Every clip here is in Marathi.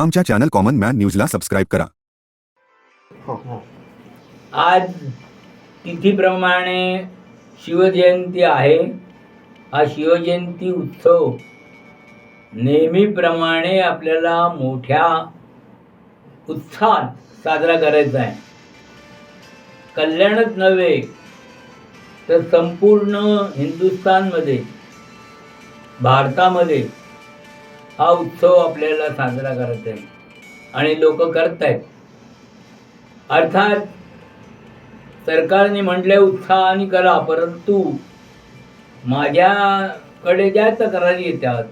आमच्या चॅनल कॉमन मॅन न्यूजला सबस्क्राईब करा. आज तिथीप्रमाणे शिवजयंती आहे. हा शिवजयंती उत्सव नेहमीप्रमाणे आपल्याला मोठ्या उत्साहात साजरा करायचा आहे. कल्याणच नव्हे तर संपूर्ण हिंदुस्थानमध्ये भारतामध्ये हा उत्सव आपल्याला साजरा करायचा आहे आणि लोक करत आहेत अर्थात सरकारने म्हटलं उत्साहाने करा परंतु माझ्याकडे ज्या तक्रारी येतात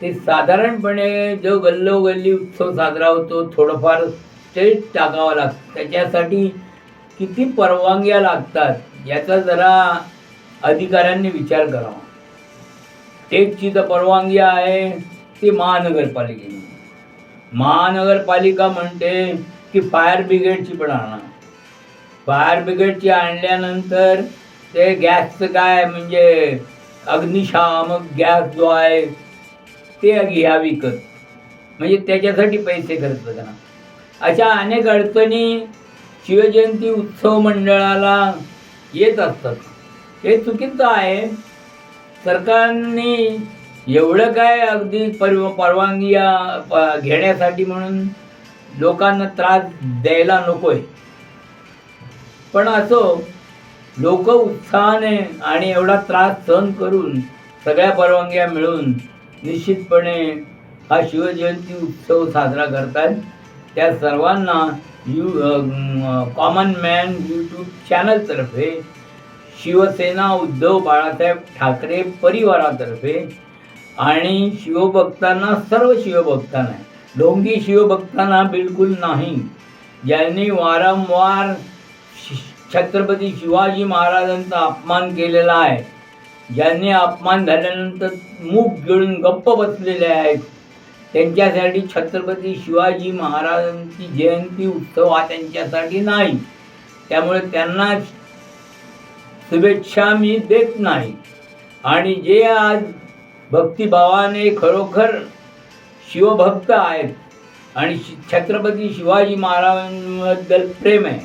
ते साधारणपणे जो गल्लोगल्ली उत्सव साजरा होतो थोडंफार स्टेज टाकावं लागतं त्याच्यासाठी किती परवानग्या लागतात याचा जरा अधिकाऱ्यांनी विचार करावा. स्टेटची तर परवानगी आहे ती महानगरपालिकेने. महानगरपालिका म्हणते की फायर ब्रिगेडची पण आणा. फायर ब्रिगेडची आणल्यानंतर ते गॅसचं काय म्हणजे अग्निशामक गॅस जो आहे ते घ्या विकत म्हणजे त्याच्यासाठी पैसे खर्च करा. अशा अनेक अडचणी शिवजयंती उत्सव मंडळाला येत असतात. हे चुकीचं आहे. सरकारने एवढं काय अगदी परव परवानगी प- घेण्यासाठी म्हणून लोकांना त्रास द्यायला नकोय. पण असो लोक उत्साहाने आणि एवढा त्रास सहन करून सगळ्या परवानग्या मिळून निश्चितपणे हा शिवजयंती उत्सव साजरा करतात. त्या सर्वांना यू कॉमन मॅन यूट्यूब चॅनलतर्फे शिवसेना उद्धव बाळासाहेब ठाकरे परिवारातर्फे आणि शिवभक्तांना सर्व शिवभक्तांना ढोंगी शिवभक्तांना बिलकुल नाही. ज्यांनी वारंवार शि- छत्रपती शिवाजी महाराजांचा अपमान केलेला आहे ज्यांनी अपमान झाल्यानंतर मूग गिळून गप्प बसलेले आहेत त्यांच्यासाठी छत्रपती शिवाजी महाराजांची जयंती उत्सव हा त्यांच्यासाठी नाही. त्यामुळे त्यांना शुभेच्छा मी देत नाही. आणि जे आज भक्तिभावाने खरोखर शिवभक्त आहेत. आणि शि- छत्रपती शिवाजी महाराजांबद्दल प्रेम आहे.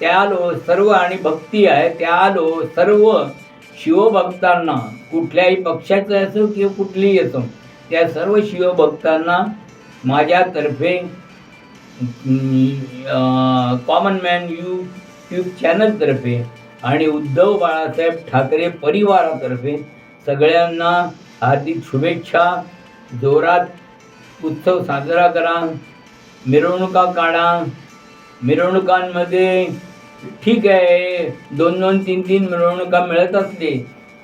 त्या लो सर्व आणि भक्ती आहे. त्या लो सर्व शिवभक्तांना कुठल्याही पक्षाचं असो किंवा कुठलीही असो त्या सर्व शिवभक्तांना माझ्यातर्फे कॉमन मॅन यूट्यूब चॅनलतर्फे आणि उद्धव बाळासाहेब ठाकरे परिवारातर्फे सगळ्यांना हार्दिक शुभेच्छा जोरात उत्सव साजरा करा मिरवणुका काढा मिरवणुकांमध्ये ठीक आहे दोन दोन तीन तीन मिरवणुका मिळत असले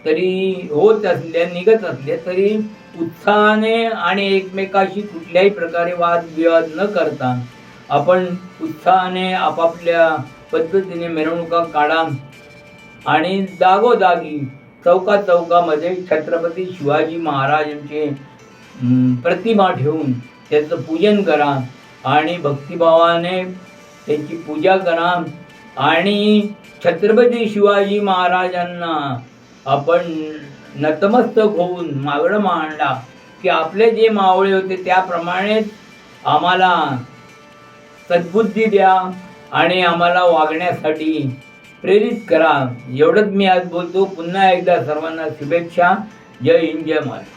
तरी होत असल्या निघत असले तरी उत्साहाने आणि एकमेकाशी कुठल्याही प्रकारे वादविवाद न करता आपण उत्साहाने आपापल्या पद्धतीने मिरवणुका काढा आणि जागोजागी चौका चौकामध्ये छत्रपती शिवाजी महाराजांचे प्रतिमा ठेवून त्याचं पूजन करा आणि भक्तिभावाने त्यांची पूजा करा. आणि छत्रपती शिवाजी महाराजांना आपण नतमस्तक होऊन मागणं मांडला की आपले जे मावळे होते त्याप्रमाणेच आम्हाला सद्बुद्धी द्या आणि आम्हाला वागण्यासाठी प्रेरित करा. एवढंच मी आज बोलतो. पुन्हा एकदा सर्वांना शुभेच्छा. जय हिंद जय महाराष्ट्र.